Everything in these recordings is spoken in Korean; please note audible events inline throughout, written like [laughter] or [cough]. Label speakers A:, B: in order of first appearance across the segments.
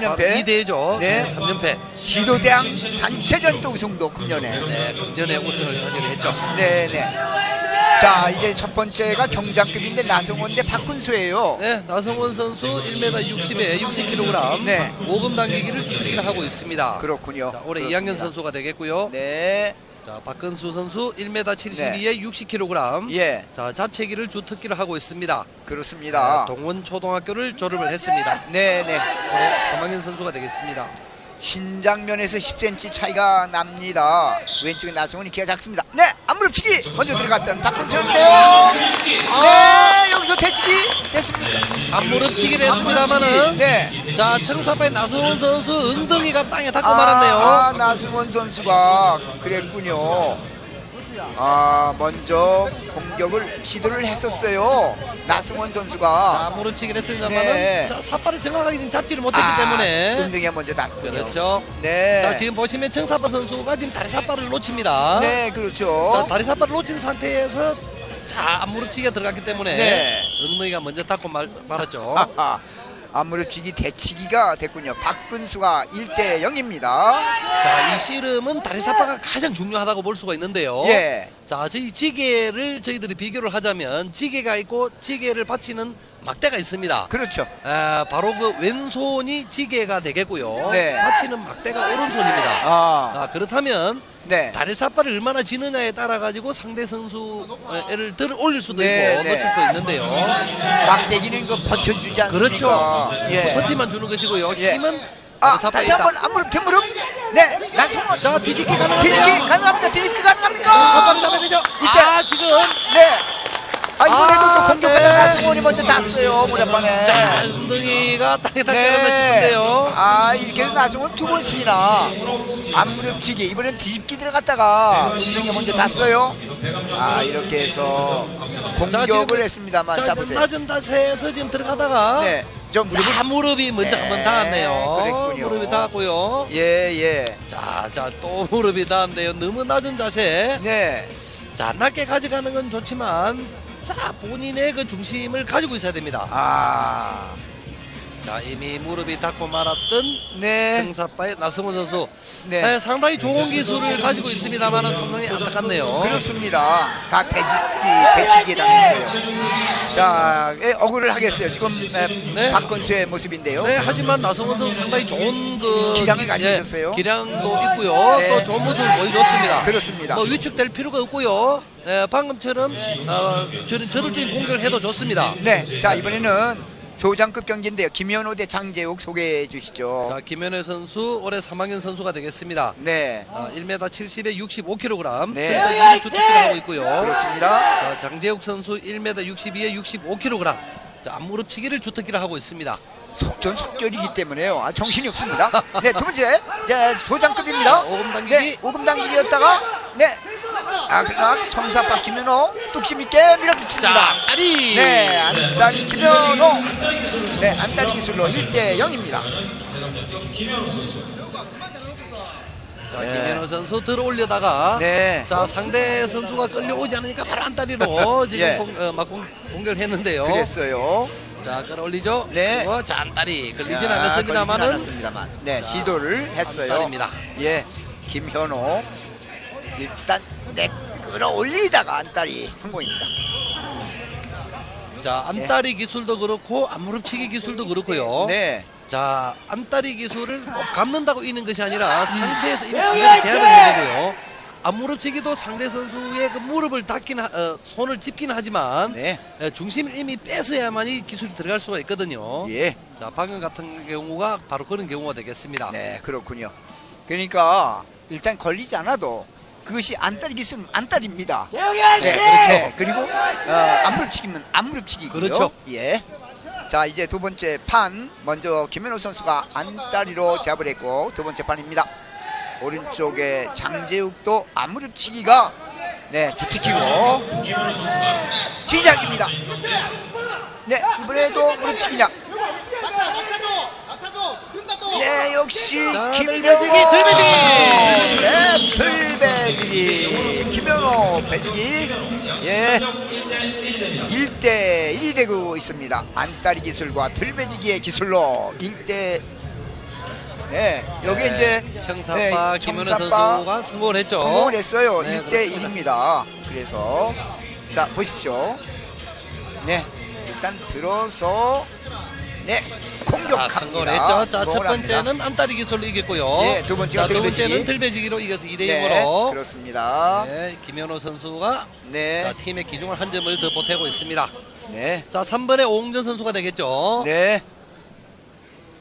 A: 3연패.
B: 2대죠.
A: 네.
B: 3연패.
A: 지도대항 단체전 또 우승도 금년에.
B: 네, 금년에 우승을 차지했죠.
A: 네 네. 자 이제 첫 번째가 경장급인데 나성원 대 박훈수예요.
B: 네, 나성원 선수 1m 60에 60kg.
A: 네.
B: 5금 당기기를 주특기를 하고 있습니다.
A: 그렇군요.
B: 자, 올해
A: 그렇습니다.
B: 2학년 선수가 되겠고요.
A: 네.
B: 자, 박근수 선수 1m 72에 60kg.
A: 예.
B: 자, 잡채기를 주특기를 하고 있습니다.
A: 그렇습니다.
B: 네, 동원 초등학교를 졸업을 했습니다.
A: 네네.
B: 올해 3학년 선수가 되겠습니다.
A: 신장면에서 10cm 차이가 납니다. 왼쪽에 나성원이 키가 작습니다. 네, 안무릎치기 먼저 들어갔던 박훈수인데요. 네, 여기서 대치기 됐습니다.
B: 앞무릎치기를 했습니다만은
A: 네.
B: 자, 청사파의 나성원 선수 엉덩이가 땅에 닿고
A: 아,
B: 말았네요.
A: 아, 나승원 선수가 그랬군요. 아, 먼저 공격을 시도를 했었어요. 나승원
B: 자,
A: 선수가.
B: 무릎치기를 했습니다만은
A: 네.
B: 자, 삿발을 정확하게 지금 잡지를 못했기
A: 아,
B: 때문에
A: 엉덩이가 먼저 닿군요.
B: 그렇죠.
A: 네.
B: 자, 지금 보시면 청사파 선수가 지금 다리 삿발을 놓칩니다.
A: 네, 그렇죠.
B: 자, 다리 삿발을 놓친 상태에서 자, 무릎치기가 들어갔기 때문에
A: 네.
B: 엉덩이가 먼저 닿고 말, 말았죠.
A: 안무릎치기 대치기가 됐군요. 박근수가 1대 0입니다.
B: 자, 이 씨름은 다리 삿발가 가장 중요하다고 볼 수가 있는데요.
A: 예.
B: 자, 저희 지게를 저희들이 비교를 하자면 지게가 있고 지게를 받치는 막대가 있습니다.
A: 그렇죠.
B: 아, 바로 그 왼손이 지게가 되겠고요.
A: 네.
B: 받치는 막대가 오른손입니다.
A: 아,
B: 아, 그렇다면
A: 네.
B: 다리 삿발을 얼마나 지느냐에 따라 가지고 상대 선수를 들 올릴 수도
A: 네,
B: 있고
A: 네.
B: 놓칠 수 있는데요.
A: 막대기는 그 버텨주지 않습니까?
B: 그렇죠.
A: 예.
B: 버티만 주는 것이고요.
A: 예.
B: 힘은
A: 아, 다시. 한번 안무릎 뒷무릎. 네, 나성원.
B: 자, 뒤집기 가능합니다.
A: 뒤집기 가능합니다. 뒤집기 가능합니까?
B: 삿발을 잡아야 되죠.
A: 이때.
B: 아, 지금
A: 네. 아, 이번에도
B: 아,
A: 또 공격하는
B: 네.
A: 나승원이 먼저 닿았어요, 무렵방에.
B: 자, 엉덩이가 땅에 닿지 않았나 싶은데요.
A: 아, 이렇게 나승원 두 번씩이나 앞무릎치기, 이번엔 뒤집기 들어갔다가 엉덩이 먼저 닿았어요. 아, 이렇게 해서
B: 자,
A: 공격을
B: 지금-
A: 했습니다만,
B: 자,
A: 잡으세요.
B: 낮은 자세에서 지금 들어가다가
A: 네. 좀 무릎을.
B: 자, 무릎이 먼저
A: 네,
B: 한번 닿았네요.
A: 그랬군요.
B: 무릎이 닿았고요.
A: 예, 예.
B: 자, 자, 또 무릎이 닿았는데요. 너무 낮은 자세.
A: 네.
B: 자, 낮게 가져가는 건 좋지만, 자, 본인의 그 중심을 가지고 있어야 됩니다.
A: 아,
B: 자, 이미 무릎이 닿고 말았던
A: 네.
B: 청사파의 나승원 선수.
A: 네.
B: 네, 상당히 좋은 기술을 가지고 있습니다만 상당히 안타깝네요.
A: 그렇습니다. 다 대집기, 대치기에 당했어요. 자, 예, 억울을 하겠어요. 지금 네,
B: 네.
A: 박건수의 모습인데요.
B: 네, 하지만 나성원 선수 상당히 좋은 그
A: 기량을
B: 기-
A: 가지고
B: 예,
A: 있었어요.
B: 기량도 있고요.
A: 네.
B: 또 좋은 모습을 보여줬습니다.
A: 그렇습니다.
B: 뭐 위축될 필요가 없고요. 예, 방금처럼 어, 저는 저돌적인 공격을 해도 좋습니다.
A: 네, 자 이번에는 소장급 경기인데요. 김현호 대 장재욱 소개해 주시죠.
B: 자, 김현애 선수 올해 3학년 선수가 되겠습니다.
A: 네,
B: 아, 1m 70에 65kg.
A: 네.
B: 네. 주특기를 하고 있고요.
A: 그렇습니다.
B: 자, 장재욱 선수 1m 62에 65kg. 자, 앞무릎치기를 주특기를 하고 있습니다.
A: 속전속결이기 때문에요. 아, 정신이 없습니다. 네, 두 번째, 자 소장급입니다.
B: 오금 당기기.
A: 네, 오금 당기기였다가, 네, 아 그러나 청사파 김현호 뚝심 있게 밀어붙입니다.
B: 자, 다리.
A: 네, 안다리 김현호. 네, 안다리 기술로 1대 0입니다.
B: 자,
A: 네.
B: 김현우 선수 들어 올려다가
A: 네.
B: 자 상대 선수가 끌려오지 않으니까 바로 안다리로 [laughs] 지금
A: 예.
B: 공, 어, 막 공, 공격을 했는데요.
A: 그랬어요.
B: 자 끌어올리죠.
A: 네.
B: 그리고 자 안다리 걸리진 않았습니다만은
A: 않았습니다만. 네,
B: 자,
A: 시도를 했어요.
B: 안달입니다.
A: 예, 김현호. 일단, 네, 끌어올리다가 안달이 성공입니다.
B: 자 안다리 기술도 그렇고 앞무릎치기 기술도 그렇고요.
A: 네.
B: 자 안다리 기술을 꼭 감는다고 있는 것이 아니라 상체에서 이미 상대를 제압을 해야 되고요. 앞무릎치기도 상대 선수의 그 무릎을 닿긴 하- 어, 손을 짚긴 하지만
A: 네.
B: 에, 중심을 이미 뺏어야만 이 기술이 들어갈 수가 있거든요.
A: 예.
B: 자, 방금 같은 경우가 바로 그런 경우가 되겠습니다.
A: 네, 그렇군요. 그러니까, 일단 걸리지 않아도 그것이 안달이 기술은 안달입니다. 네, 그렇죠. 그리고, 어, 안 무릎치기면 안 무릎치기고요.
B: 그렇죠.
A: 예. 자, 이제 두 번째 판. 먼저 김현호 선수가 안다리로 제압을 했고, 두 번째 판입니다. 오른쪽에 장재욱도 안 무릎치기가, 네, 주특기고, 시작입니다. 네, 이번에도 무릎치기냐. 네, 역시
B: 자,
A: 김명호
B: 들배지기, 들배지기!
A: 네, 들배 지기 김명호 배지기 예 1대 1이 되고 있습니다 안따리 기술과 들배지기의 기술로 1대 네, 여기
B: 네,
A: 이제
B: 청사파
A: 네,
B: 김현우 선수가 성공을 했죠.
A: 성공을 했어요.
B: 네,
A: 1대 1입니다. 그래서 자 보십시오. 네, 일단 들어서 네
B: 자,
A: 공격합니다.
B: 자, 첫. 번째는 안다리 기술로 이겼고요.
A: 네, 두 번째가
B: 자, 두
A: 들배지기.
B: 번째는 들배지기로 이겨서 2대
A: 네,
B: 0으로
A: 그렇습니다.
B: 네, 김현우 선수가
A: 네,
B: 자, 팀의 기중을 한 점을 더 보태고 있습니다.
A: 네,
B: 자, 3번에 오웅전 선수가 되겠죠.
A: 네,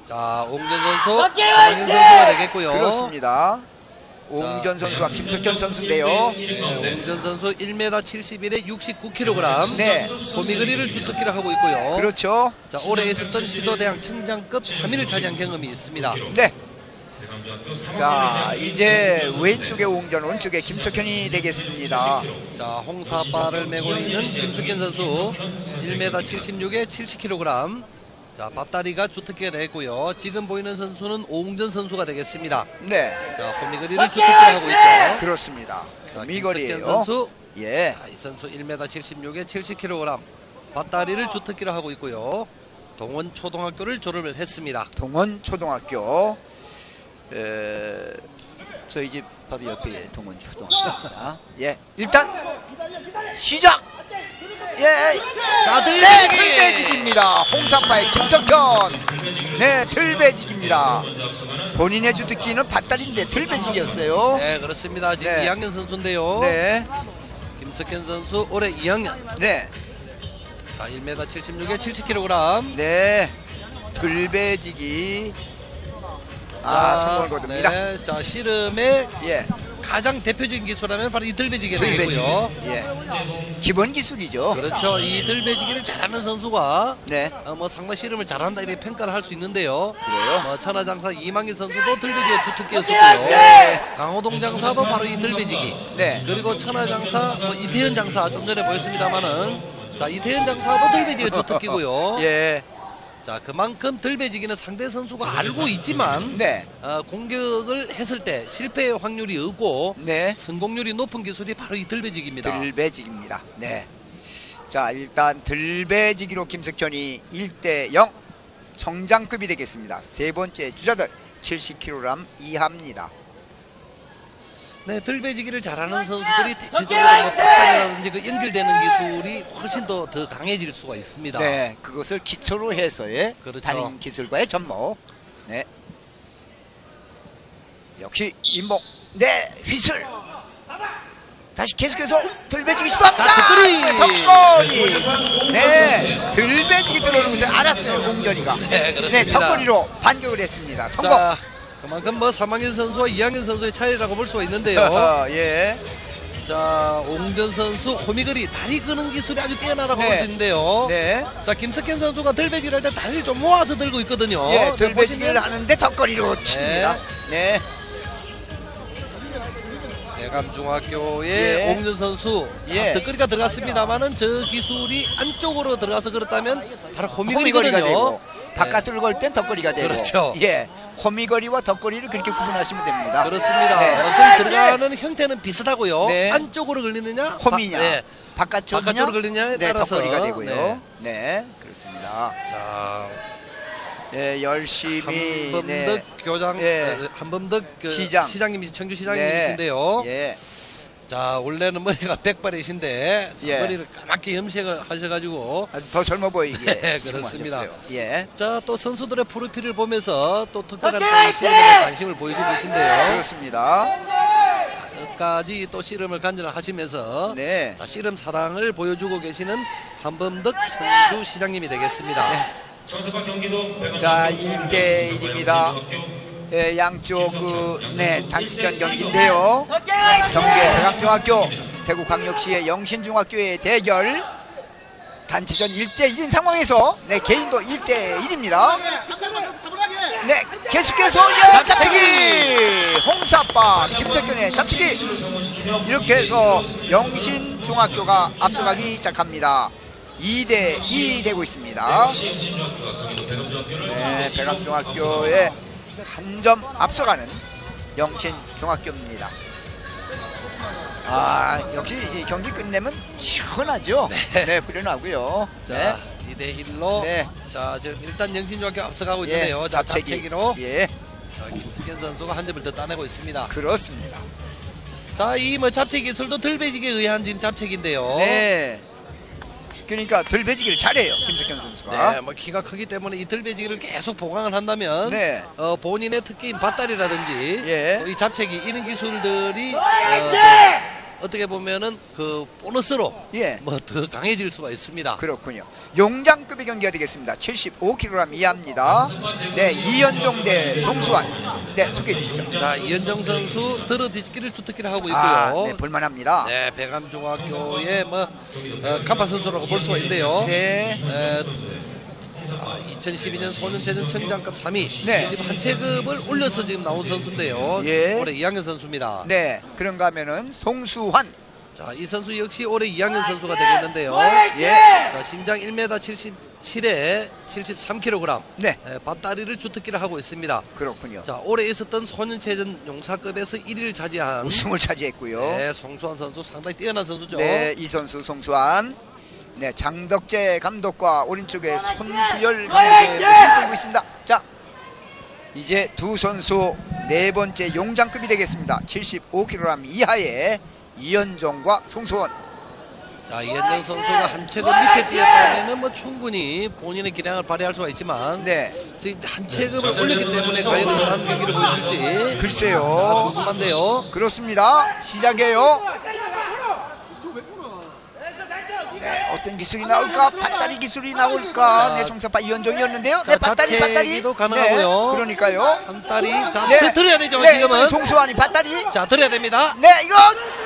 B: 자, 오웅전 선수, 강현 선수가 되겠고요.
A: 그렇습니다. 옹전 선수와 김석현 선수인데요.
B: 네, 오웅전 선수 1m 71에 69kg.
A: 네.
B: 호미그리를 주특기로 하고 있고요.
A: 그렇죠.
B: 자, 올해 있었던 시도대항 청장급 3위를 차지한 경험이 있습니다.
A: 네. 자, 이제 왼쪽에 옹전, 오른쪽에 김석현이 되겠습니다.
B: 자, 홍사빠를 메고 있는 김석현 선수 1m 76에 70kg. 자, 밧다리가 주특기가 되겠고요. 지금 보이는 선수는 오웅전 선수가 되겠습니다.
A: 네,
B: 자, 호미그리를 주특기로 하고 있죠.
A: 그렇습니다.
B: 자. 김석현 선수.
A: 예,
B: 자, 이 선수 1m 76에 70kg. 밧다리를 주특기로 하고 있고요. 동원 초등학교를 졸업을 했습니다.
A: 동원 초등학교. 에, 저희 집 바로 옆에 동원 초등학교입니다. 예, 일단 시작. 예,
B: 자,
A: 네! 들배지기입니다. 홍사파의 김석현. 네, 들배지기입니다. 본인의 주특기는 밧다리인데 들배지기였어요.
B: 네, 그렇습니다. 지금
A: 네.
B: 2학년 선수인데요.
A: 네,
B: 김석현 선수 올해 2학년.
A: 네,
B: 자, 1m 76에 70kg.
A: 네, 들배지기. 아, 성공을 거둡니다.
B: 네, 자, 씨름의
A: 예,
B: 가장 대표적인 기술하면 바로 이 들배지기가
A: 들배지기.
B: 되겠고요.
A: 예, 기본 기술이죠.
B: 그렇죠. 이 들배지기를 잘하는 선수가
A: 네,
B: 어, 뭐 상당 씨름을 잘한다 이렇게 평가를 할 수 있는데요.
A: 그래요?
B: 뭐 천하장사 이만기 선수도 들배지기의 주특기였었고요.
A: 네.
B: 강호동 장사도 바로 이 들배지기.
A: 네.
B: 그리고 천하장사 뭐 이태현 장사 좀 전에 보였습니다만은 자 이태현 장사도 들배지기가 주특기고요.
A: 예,
B: 자 그만큼 들배지기는 상대 선수가 알고 있지만
A: 네,
B: 어, 공격을 했을 때 실패의 확률이 없고
A: 네.
B: 성공률이 높은 기술이 바로 이 들배지기입니다.
A: 들배지기입니다. 네. 자, 일단 들배지기로 김석현이 1대 0 성장급이 되겠습니다. 세 번째 주자들 70kg 이하입니다.
B: 네, 들배지기를 잘하는 선수들이 대체적으로 뭐그 연결되는 기술이 훨씬 더, 더 강해질 수가 있습니다.
A: 네, 그것을 기초로 해서의
B: 그렇죠.
A: 단임 기술과의 접목. 네. 역시 임목. 네, 휘슬. 다시 계속해서 들배지기 시도합니다.
B: 자, 덕거리!
A: 덕거리. 네, 들배지기 들어오는 것을 알았어요, 공전이가.
B: 네, 그렇습니다.
A: 덕거리로 반격을 했습니다. 성공.
B: 자, 그만큼 뭐 3학년 선수와 2학년 선수의 차이라고 볼 수가 있는데요. [laughs]
A: 예.
B: 자, 옹전 선수 호미거리 다리 끄는 기술이 아주 뛰어나다고
A: 네.
B: 볼수 있는데요.
A: 네.
B: 자, 김석현 선수가 들배지기를 할 때 다리를 좀 모아서 들고 있거든요.
A: 예,
B: 자, 보시면
A: 하는데 덕거리로 칩니다. 네.
B: 대감중학교의
A: 예.
B: 옹전 선수
A: 예.
B: 덧거리가 들어갔습니다만은 저 기술이 안쪽으로 들어가서 그렇다면 바로
A: 호미거리가
B: 호미거리거든요.
A: 되고 바깥으로 걸땐 덕거리가 되고
B: 그렇죠.
A: 예 호미거리와 덕거리를 그렇게 구분하시면 됩니다
B: 그렇습니다.
A: 네.
B: 어, 그 들어가는 형태는 비슷하고요.
A: 네.
B: 안쪽으로 걸리느냐,
A: 호미냐
B: 바- 네.
A: 바깥쪽이냐
B: 바깥쪽으로 걸리냐에
A: 네,
B: 따라서
A: 덕거리가 되고요
B: 네.
A: 네, 그렇습니다
B: 자,
A: 네 열심히
B: 한범덕
A: 네.
B: 교장,
A: 예.
B: 어, 한범덕 그
A: 시장.
B: 시장님이 청주 시장님이신데요.
A: 예.
B: 자, 원래는 머리가 [laughs] 백발이신데 자,
A: 예.
B: 머리를 까맣게 염색을 하셔가지고
A: 아주 더 젊어 보이게 [laughs]
B: 네, 그렇습니다.
A: 하셨어요. 예
B: 자, 또 선수들의 프로필을 보면서 또 특별한 또 씨름에 관심을 보여주고 계신데요.
A: 그렇습니다
B: 끝까지 또 씨름을 간절하시면서
A: 네
B: 자, 씨름 사랑을 보여주고 계시는 한범덕 선수 시장님이 되겠습니다.
A: 네. 자, 1대 1입니다. 예, 양쪽 그, 네, 단시전 경기인데요. 경계 대각중학교, 대구광역시의 영신중학교의 대결. 단체전 1대 1인 상황에서, 네, 개인도 1대 1입니다. 네, 계속해서, 예, 잡치기! 홍사빠, 김석현의 잡치기! 이렇게 해서 영신중학교가 앞서가기 시작합니다. 2대 2 되고 있습니다. 네, 백암중학교에 한 점 앞서가는 영신 중학교입니다. 아, 역시 이 경기 끝내면 시원하죠? 네, 후련하고요.
B: 자, 2대 1로
A: 네.
B: 자, 지금 일단 영신 중학교 앞서가고
A: 예,
B: 있는데요. 자,
A: 잡채기.
B: 잡채기로
A: 예,
B: 자, 김승현 선수가 한 점을 더 따내고 있습니다.
A: 그렇습니다.
B: 자, 이 뭐 잡채 기술도 들배지기에 의한 지금 잡채기인데요.
A: 네. 그러니까 들배지기를 잘해요. 김석현 선수가.
B: 네, 뭐 키가 크기 때문에 이 들배지기를 계속 보강을 한다면
A: 네.
B: 어, 본인의 특기인 밭다리라든지
A: 예.
B: 또이 잡채기 이런 기술들이 어, 떻게 보면은 그 보너스로
A: 예.
B: 뭐 더 강해질 수가 있습니다.
A: 그렇군요. 용장급의 경기가 되겠습니다. 75kg 이하입니다. 네, 이현종 대 송수환. 네, 소개해 주시죠.
B: 자, 이현정 선수 들어 뒤집기를 주특기를 하고 있고요.
A: 아, 네, 볼만합니다.
B: 네, 배감중학교의 뭐 어, 간파 선수라고 볼 수가 있는데요.
A: 네.
B: 에, 자, 2012년 소년체전 청장급 3위.
A: 네.
B: 지금 한 체급을 올려서 지금 나온 선수인데요.
A: 예.
B: 올해 2학년 선수입니다.
A: 네, 그런가 하면은 송수환.
B: 자, 이 선수 역시 올해 2학년 선수가 되겠는데요.
A: 예.
B: 자, 신장 1m 77에 73kg.
A: 네,
B: 에, 밭다리를 주특기를 하고 있습니다.
A: 그렇군요.
B: 자, 올해 있었던 소년체전 용사급에서 1위를 차지한
A: 우승을 차지했고요.
B: 네, 송수환 선수 상당히 뛰어난 선수죠.
A: 네, 이 선수 송수환. 네, 장덕재 감독과 오른쪽에 손수열 감독의 모습을 보이고 있습니다. 자, 이제 두 선수 네 번째 용장급이 되겠습니다. 75kg 이하의 이현종과 송수원.
B: 자, 이현정 선수가 한 체급 밑에 뛰었다면 뭐 충분히 본인의 기량을 발휘할 수가 있지만
A: 네,
B: 지금 한 체급을 올렸기 때문에 과연 어떤 경기를 보여줄지 자,
A: 글쎄요.
B: 궁금한데요.
A: 그렇습니다. 시작이에요. 네, 어떤 기술이 나올까? 밭다리 기술이 나올까? 네, 정사파 이현종이었는데요. 네, 밭다리.
B: 잡채기도 가능하고요.
A: 네, 그러니까요.
B: 한 딸이 자,
A: 네.
B: 네. 들어야 되죠,
A: 네,
B: 지금은.
A: 송수환이 밭다리.
B: 자, 들어야 됩니다.
A: 네, 이거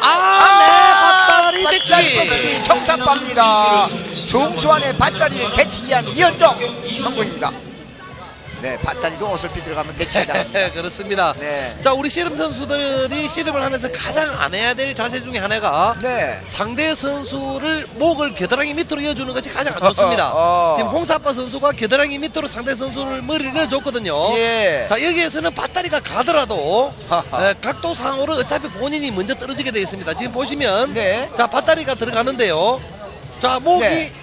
B: 아, 네, 밭다리 대치기.
A: 대치기 정사파입니다. 송수환의 밭다리를 대치기한 이현종 성공입니다. 네, 밭다리도 어설피 들어가면 대치기다. [laughs]
B: 네, 그렇습니다.
A: 네.
B: 자, 우리 씨름 선수들이 씨름을 하면서 가장 안 해야 될 자세 중에 하나가
A: 네.
B: 상대 선수를 목을 겨드랑이 밑으로 이어주는 것이 가장 안 [laughs] 좋습니다.
A: 어.
B: 지금 홍사빠 선수가 겨드랑이 밑으로 상대 선수를 머리를 넣어줬거든요.
A: 예.
B: 자 여기에서는 밭다리가 가더라도. 에, 각도 상으로 어차피 본인이 먼저 떨어지게 되어 있습니다. 지금 보시면
A: 네.
B: 자 밭다리가 들어가는데요. 자 목이
A: 네.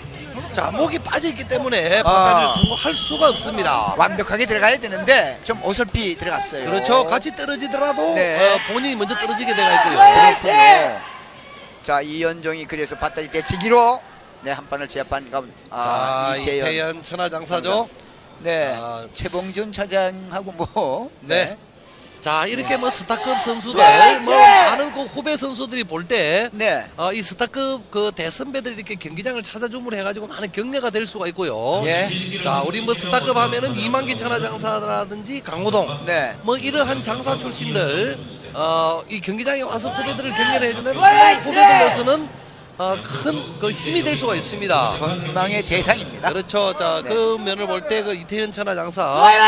B: 자 목이 빠져 있기 때문에 밭다리를
A: 아.
B: 성공할 수가 없습니다.
A: 완벽하게 들어가야 되는데 좀 어설피 들어갔어요.
B: 그렇죠. 같이 떨어지더라도
A: 네.
B: 어, 본인이 먼저 떨어지게 되어 있고요.
A: 그렇군요. 자, 이현종이 그래서 밭다리 대치기로 네, 한 판을 제압한 가운 아,
B: 자
A: 이태현.
B: 이태현 천하장사죠.
A: 네.
B: 자,
A: 최봉준 차장하고 뭐
B: 네. 자 이렇게 뭐 스타급 선수들 뭐 많은 그 후배 선수들이 볼때
A: 네.
B: 어, 이 스타급 그 대선배들 이렇게 경기장을 찾아주물 해가지고 많은 격려가 될 수가 있고요.
A: 예.
B: 자 우리 뭐 스타급 하면은 이만기 천하 장사라든지 강호동
A: 네.
B: 뭐 이러한 장사 출신들 어, 이 경기장에 와서 후배들을 격려를 해주는 상당히 후배들로서는 어, 큰그 힘이 될 수가 있습니다.
A: 전망의 대상입니다.
B: 그렇죠. 자,
A: 네.
B: 그 면을 볼 때 그 이태현 천하 장사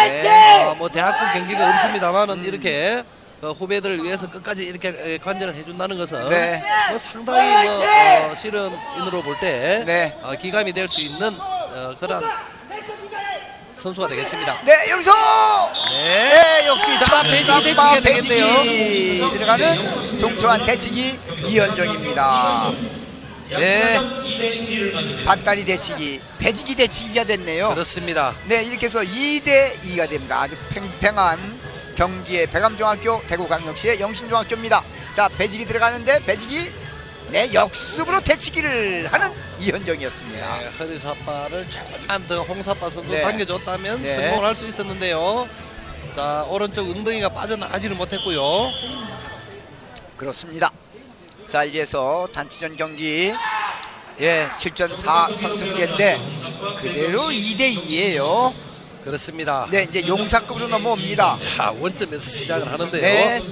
A: 네.
B: 어, 뭐 대학교 경기가 없습니다만은 이렇게 어, 후배들을 위해서 끝까지 이렇게 에, 관전을 해준다는 것은
A: 네.
B: 뭐 상당히 뭐, 어, 실험인으로 볼때
A: 네.
B: 어, 기감이 될 수 있는 어, 그런 선수가 되겠습니다.
A: 네, 여기서
B: 네.
A: 네, 역시
B: 자, 대치기가 되겠네요.
A: 들어가는 송수환 대치기 이현종입니다. 네. 밭다리 대치기, 배지기 대치기가 됐네요.
B: 그렇습니다.
A: 네, 이렇게 해서 2대 2가 됩니다. 아주 팽팽한 경기의 백암중학교, 대구광역시의 영신중학교입니다. 자, 배지기 들어가는데 배지기 네, 역습으로 대치기를 하는 이현정이었습니다.
B: 네, 허리사파를 조금만 더 홍사파 선수
A: 네.
B: 당겨줬다면
A: 네.
B: 성공을 할 수 있었는데요. 자, 오른쪽 엉덩이가 빠져나가지를 못했고요.
A: 그렇습니다. 자, 이래서 단체전 경기 예, 7전 4 선승제인데 그대로 2대 2예요.
B: 그렇습니다.
A: 네, 이제 용사급으로 넘어옵니다.
B: 자, 원점에서 시작을 하는데요.
A: 네.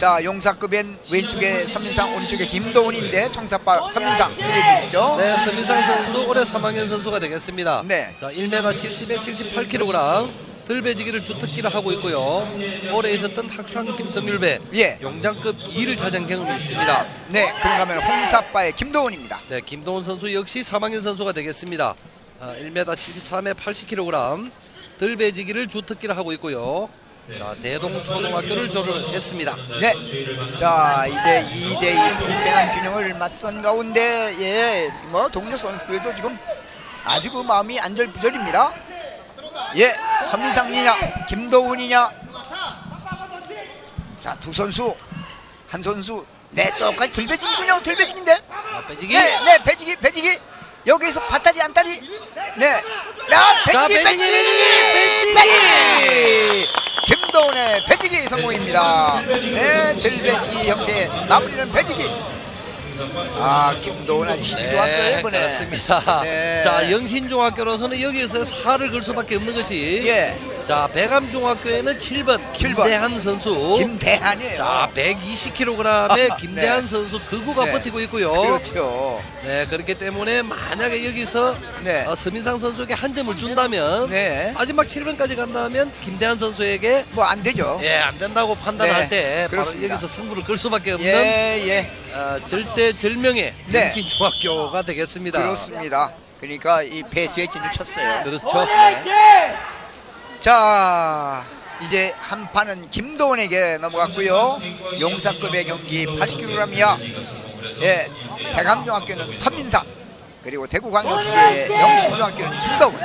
A: 자, 용사급엔 왼쪽에 선민상, 오른쪽에 김도훈인데 청사파 선민상 소개해 주시죠.
B: 네, 서민상 선수 올해 3학년 선수가 되겠습니다.
A: 네.
B: 자, 1m 70에 78kg 들배지기를 주특기를 하고 있고요. 올해 있었던 학상 김성률배
A: 예.
B: 용장급 2를 차지한 경험이 있습니다.
A: 네, 그런가 하면 홍사파의 김도훈입니다.
B: 네, 김동훈 선수 역시 3학년 선수가 되겠습니다. 아, 1m 73에 80kg 들배지기를 주특기를 하고 있고요. 자, 대동초등학교를 졸업했습니다.
A: 네. 자, 이제 2대2 팽팽한 균형을 맞선 가운데, 예, 뭐, 동료 선수들도 지금 아주 그 마음이 안절부절입니다. 예, 선민상이냐, 김도훈이냐. 자, 두 선수. 한 선수. 네, 똑같이 들배지기군요. 들배지기인데.
B: 자, 빼지기.
A: 네, 네, 배지기, 배지기. 여기서 밭다리, 안다리. 네. 배지기,
B: 배지기,
A: 배지기, 배지기. 김도훈의 배지기 성공입니다. 네, 들배지기 형태 마무리는 배지기. 아, 김도훈 아주 힘이 좋았어요, 이번에.
B: 네, 그렇습니다.
A: 네.
B: 자, 영신중학교로서는 여기에서 살을 걸 수밖에 없는 것이
A: 예,
B: 자, 배감중학교에는 7번 김대한 선수.
A: 김대한이에요.
B: 자, 120kg의 [laughs] 김대한
A: 네.
B: 선수 그구가
A: 네.
B: 버티고 있고요.
A: 그렇죠.
B: 네, 그렇기 때문에 만약에 여기서
A: 네.
B: 어, 서민상 선수에게 한 점을 준다면
A: 네.
B: 마지막 7번까지 간다면 김대한 선수에게
A: 뭐 안 되죠.
B: 예, 안 된다고 판단할
A: 네,
B: 때 바로
A: 그렇습니다.
B: 여기서 승부를 끌 수밖에 없는
A: 예, 예.
B: 어, 절대 절명의
A: 네.
B: 영신중학교가 되겠습니다.
A: 그렇습니다. 그러니까 이 배수에 진을 쳤어요.
B: 그렇죠.
A: 자, 이제 한 판은 김도훈에게 넘어갔고요. 용사급의 경기 80kg이야. 예, 백암중학교는 선민상 그리고 대구광역시의 영신중학교는 김도훈.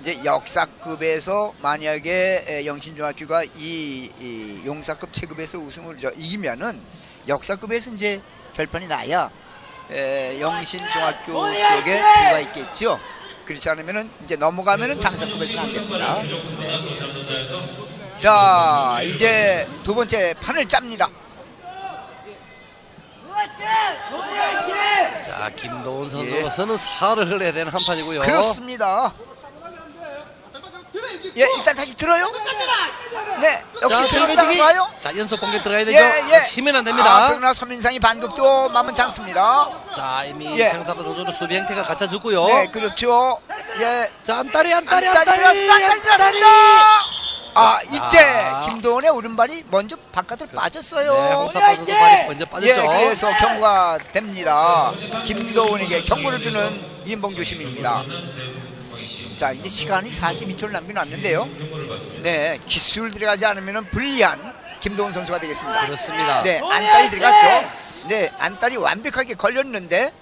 A: 이제 역사급에서 만약에 에, 영신중학교가 이, 이 용사급 체급에서 우승을 저 이기면은 역사급에서 이제 결판이 나야 에, 영신중학교 쪽에 부가 있겠죠. 그렇지 않으면은 이제 넘어가면은 장사급에서는 안 됩니다. 네. 자, 이제 두 번째 판을 짭니다.
B: 자, 김도훈 선수로서는 살을 흘려야 되는 한 판이고요.
A: 예. 그렇습니다. 예, 일단 다시 들어요. 네, 역시
B: 들배지기.
A: 거요.
B: 자, 연속 공격 들어가야 되죠.
A: 예, 예.
B: 쉬면 안
A: 아,
B: 됩니다.
A: 그러나 서민상이 반격도 만만치 않습니다.
B: 자, 이미
A: 예.
B: 장사부 선수는 수비 행태가 갖춰졌고요.
A: 네, 그렇죠. 예,
B: 자, 안다리, 안다리,
A: 안다리
B: 안다리.
A: 안다리 들었습니다. 아, 이때
B: 아.
A: 김도원의 오른발이 먼저 바깥으로 빠졌어요.
B: 네, 홍사파 선수 발이 먼저 빠졌죠.
A: 예, 그래서 경고가 됩니다. 김도훈에게 경고를 주는 이인봉 주심입니다. 자, 이제 시간이 42초를 남겨놨는데요. 네, 기술 들어가지 않으면 불리한 김도훈 선수가 되겠습니다.
B: 그렇습니다.
A: 네, 안달이 들어갔죠. 네, 안달이 완벽하게 걸렸는데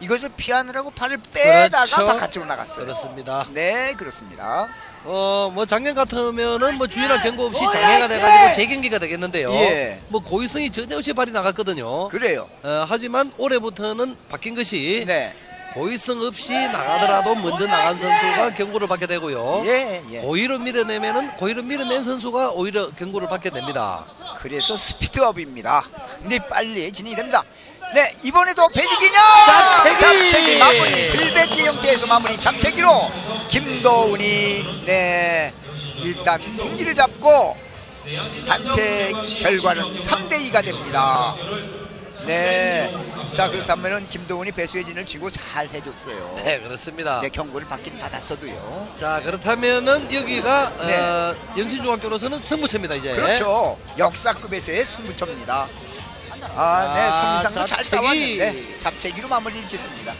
A: 이것을 피하느라고 팔을 빼다가
B: 그렇죠.
A: 바깥으로 나갔어요.
B: 그렇습니다.
A: 네, 그렇습니다.
B: 어, 뭐 작년 같으면은 뭐 주의나 경고 없이 장애가 돼가지고 재경기가 되겠는데요.
A: 예.
B: 뭐 고의성이 전혀 없이 발이 나갔거든요.
A: 그래요.
B: 어, 하지만 올해부터는 바뀐 것이
A: 네.
B: 고의성 없이 나가더라도 먼저 나간 선수가 경고를 받게 되고요.
A: 예, 예.
B: 고의로 밀어내면은 고의로 밀어낸 선수가 오히려 경고를 받게 됩니다.
A: 그래서 스피드업입니다. 네, 빨리 진행이 됩니다. 네, 이번에도 배지기냐?
B: 잡채기!
A: 잡채기 마무리. 들배지 형태에서 마무리. 잡채기로 김도훈이 네 일단 승리를 잡고 단체 결과는 3대2가 됩니다. 네. 자, 그렇다면은 김도훈이 배수의 진을 지고 잘 해줬어요.
B: 네, 그렇습니다.
A: 네, 경고를 받긴 받았어도요.
B: 자, 그렇다면은 여기가
A: 네.
B: 어, 영신중학교로서는 승부처입니다, 이제.
A: 그렇죠. 역사급에서의 승부처입니다. 아, 네,
B: 자,
A: 성미상도 잘
B: 잡채기.
A: 싸웠는데 잡채기로 마무리를 짓습니다.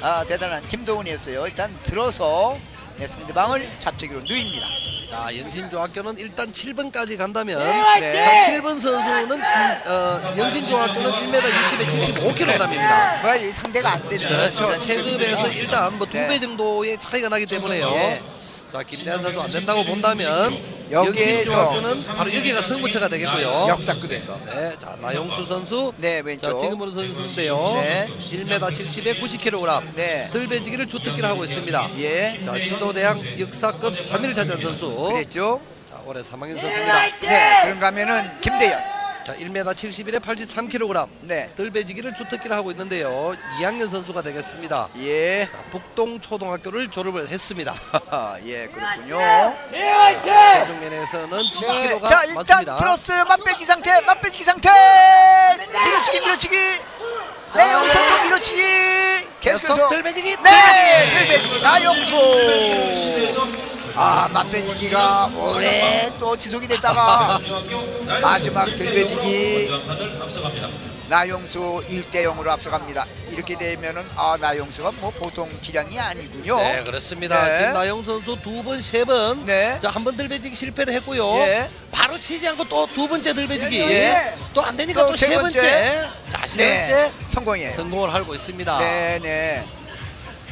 A: 아, 대단한 김도훈이었어요. 일단 들어서 네, 상대방을 잡채기로 누입니다.
B: 자, 영신중학교는 일단 7번까지 간다면
A: 네.
B: 자, 7번 선수는 신- 어, 영신중학교는 1m 60에 75kg입니다.
A: 뭐야, 이 상대가 안 되는
B: 그렇죠. 체급에서 일단 뭐 두배
A: 네.
B: 정도의 차이가 나기 때문에요.
A: 예.
B: 자, 김대한 선수 안 된다고 본다면
A: 여기에서
B: 영신중학교는 바로 여기가 승부처가 되겠고요.
A: 역사급에서.
B: 네, 자, 나용수 선수.
A: 네,
B: 자,
A: 왼쪽.
B: 지금으로 선수인데요.
A: 네.
B: 1m 70에 90kg.
A: 네.
B: 들배지기를 주특기를 하고 있습니다.
A: 예.
B: 자, 시도대학 역사급 3위를 차지한 선수.
A: 그랬죠.
B: 자, 올해 3학년 선수입니다.
A: 네, 그런가 하면은 김대현.
B: 자, 1m 71에 83kg.
A: 네.
B: 들배지기를 주특기를 하고 있는데요. 2학년 선수가 되겠습니다.
A: 예.
B: 자, 북동 초등학교를 졸업을 했습니다. [laughs]
A: 예, 그렇군요.
B: 최종면에서는
A: 네,
B: 10kg가
A: 자 일단
B: 많습니다.
A: 들었어요 맛배지기 상태 맛배지기 상태 밀어치기 밀어치기 네 여기서 또 밀어치기 계속해서
B: 계속 들배지기,
A: 네 들배지기 나영수 아 맛배지기가 오래 또 지속이 됐다가 마지막 들배지기 나용수 1대 0으로 앞서갑니다 이렇게 되면은 아 나용수가 뭐 보통 기량이 아니군요
B: 네, 그렇습니다.
A: 네.
B: 김나영 선수 두 번, 세 번.
A: 네.
B: 자, 한번 들배지기 실패를 했고요.
A: 예.
B: 바로 치지 않고 또 두 번째 들배지기.
A: 예.
B: 또안 되니까 또또세세
A: 번째.
B: 번째. 자, 세
A: 네
B: 번째
A: 성공이에요
B: 성공을 하고 있습니다.
A: 네네.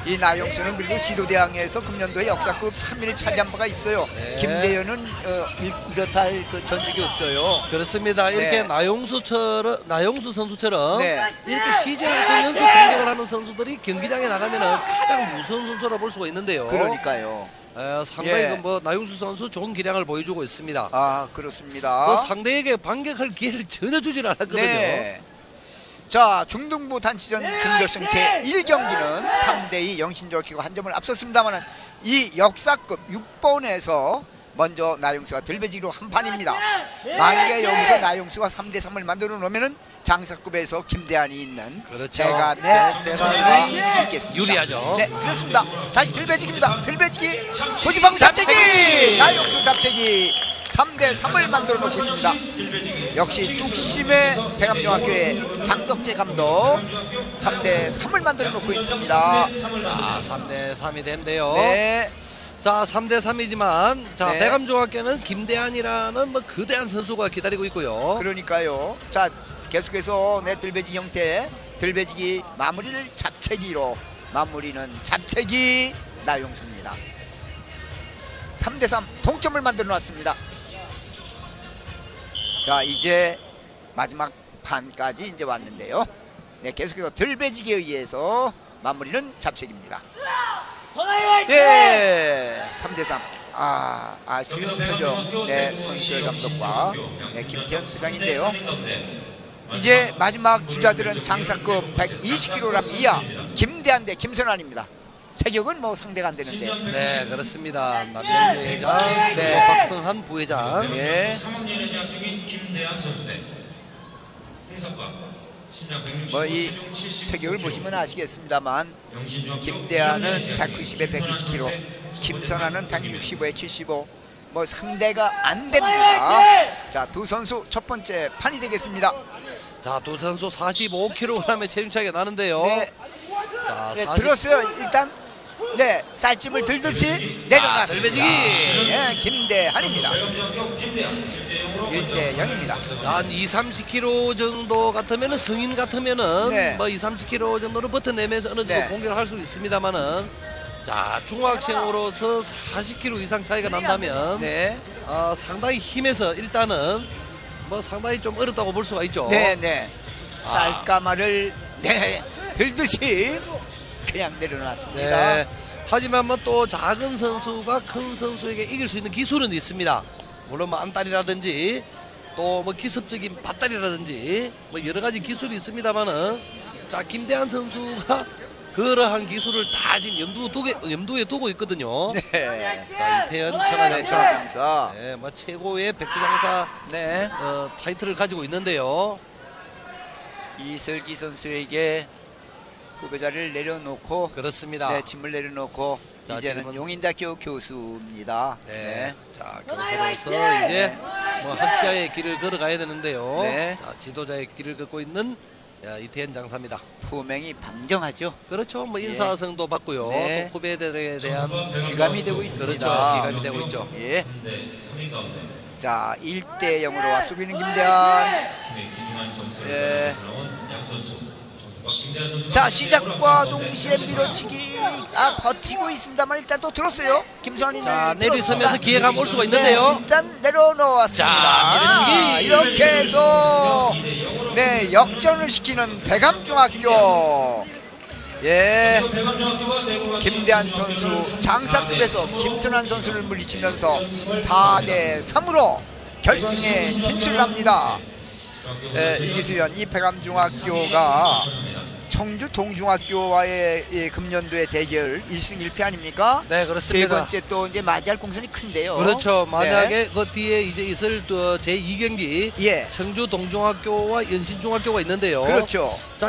A: 이 나용수는 그리고 시도대항에서 금년도에 역사급 3위를 차지한 바가 있어요.
B: 네.
A: 김대현은 어, 이- 이렇다 할 그 전적이 없어요.
B: 그렇습니다. 이렇게
A: 네.
B: 나용수처럼 나용수 선수처럼
A: 네.
B: 이렇게 쉬지 않고 연속 공격을 하는 선수들이 경기장에 나가면은 가장 무서운 선수라 볼 수가 있는데요.
A: 그러니까요.
B: 에, 상당히
A: 예.
B: 그뭐 나용수 선수 좋은 기량을 보여주고 있습니다.
A: 아 그렇습니다.
B: 그 상대에게 반격할 기회를 전혀 주질 않았거든요.
A: 네. 자, 중등부 단치전 준결승 제1경기는 3대2 영신조키가 한 점을 앞섰습니다만 이 역사급 6번에서 먼저 나용수가 들배지기로 한 판입니다. 만약에 여기서 나용수가 3대3을 만들어 놓으면은 장사급에서 김대한이 있는
B: 그렇죠.
A: 제가 내
B: 네,
A: 대사가 있겠습니다.
B: 유리하죠.
A: 네, 그렇습니다. 다시 들배지기입니다. 들배지기, 고집하고 잡채기! 나용수 잡채기 3대 3을 만들어 놓고 있습니다. 역시 뚝심의 백암중학교의 장덕재 감독 3대 3을 만들어 놓고 있습니다.
B: 아, 3대 3이 된대요.
A: 네,
B: 자, 3대 3이지만 자,
A: 네.
B: 백암중학교는 김대한이라는 뭐 거대한 선수가 기다리고 있고요.
A: 그러니까요. 자, 계속해서 내 들배지기 형태, 들배지기 마무리를 잡채기로 마무리는 잡채기 나용수입니다. 3대3 동점을 만들어 놨습니다. 자, 이제 마지막 판까지 이제 왔는데요. 네, 계속해서 들배지기에 의해서 마무리는 잡채기입니다. 네, 3대3. 아, 아쉬운 표정. 네, 손시열 감독과 네, 김태현 수장인데요. 이제 마지막 주자들은 장사급 120kg 이하 김대한 대 김선환입니다. 체격은 뭐 상대가 안 되는데.
B: 네, 그렇습니다. 남명재 회장,
A: 네.
B: 또 박성한 부회장.
A: 예.
C: 3학년에 재학 중인 김대한 선수 대 해석과 신장 165,
A: 뭐이
C: 체중 75
A: 체격을 보시면 아시겠습니다만 김대한은
C: 김대한
A: 190에 120kg,
C: 선수
A: 김선환은 165에 75. 뭐 상대가 안 됩니다. 자, 두 선수 첫 번째 판이 되겠습니다.
B: 자, 두 선수 45kg의 체중 차이가 나는데요.
A: 네,
B: 자,
A: 네,
B: 40
A: 들었어요. 일단 네 쌀집을 들듯이 내려갔습니다.
B: 들배지기!
A: 네, 김대한입니다. 1대 0입니다.
B: 한 2, 30kg 정도 같으면 은 성인 같으면은
A: 네.
B: 뭐 2, 30kg 정도는 버텨내면서 어느 정도
A: 네.
B: 공격을 할 수 있습니다만은 자 중학생으로서 40kg 이상 차이가 난다면
A: 네,
B: 아, 상당히 힘에서 일단은 뭐 상당히 좀 어렵다고 볼 수가 있죠.
A: 네, 네.
B: 아.
A: 쌀가마를 네 들듯이 그냥 내려놨습니다.
B: 네. 하지만 뭐또 작은 선수가 큰 선수에게 이길 수 있는 기술은 있습니다. 물론 뭐 안달이라든지 또 뭐 기습적인 밭다리라든지 뭐 여러 가지 기술이 있습니다만은 자 김대한 선수가 [laughs] 그러한 기술을 다 지금 염두 두게, 염두에 두고 있거든요.
A: 네.
B: 자, 이태현
A: 네,
B: 천하장사,
A: 장사.
B: 네, 뭐 최고의 백두장사
A: 네.
B: 어, 타이틀을 가지고 있는데요.
A: 이슬기 선수에게 후배자를 내려놓고
B: 그렇습니다.
A: 네, 짐을 내려놓고
B: 자,
A: 이제는
B: 지금은-
A: 용인대학교 교수입니다.
B: 네. 자, 교수로서 이제 뭐 학자의 길을 걸어가야 되는데요.
A: 네.
B: 자, 지도자의 길을 걷고 있는 야, 이태현 장사입니다.
A: 품행이 방정하죠.
B: 그렇죠. 뭐 인사성도 받고요.
A: 네.
B: 또 후배들에 대한
A: 귀감이 되고 있습니다.
B: 그렇죠. 기감이 되고 있죠.
A: 예.
C: 3대 3위 가운데
A: 자, 1대 0으로 앞서고 있는 김대한.
C: 팀의 기중한 점수를
A: 예.
C: 나온 양 선수
A: 자, 시작과 동시에 밀어치기. 아, 버티고 있습니다만 일단 또 들었어요. 김선희
B: 자, 내리서면서 기회가 올 수가 있는데요.
A: 네, 일단 내려놓았습니다.
B: 자.
A: 이렇게 해서 네, 역전을 시키는 백암중학교. 예. 김대한 선수 장사급에서 김순환 선수를 물리치면서 4대 3으로 결승에 진출합니다. 에, 이수연 이 백암중학교가 청주 동중학교와의 이 금년도의 대결 1승 1패 아닙니까?
B: 네,
A: 세
B: 그렇습니다.
A: 번째 또 이제 맞이할 공선이 큰데요.
B: 그렇죠.
A: 네.
B: 만약에 그 뒤에 이제 있을 또 제2경기
A: 예.
B: 청주 동중학교와 연신중학교가 있는데요.
A: 그렇죠.
B: 자,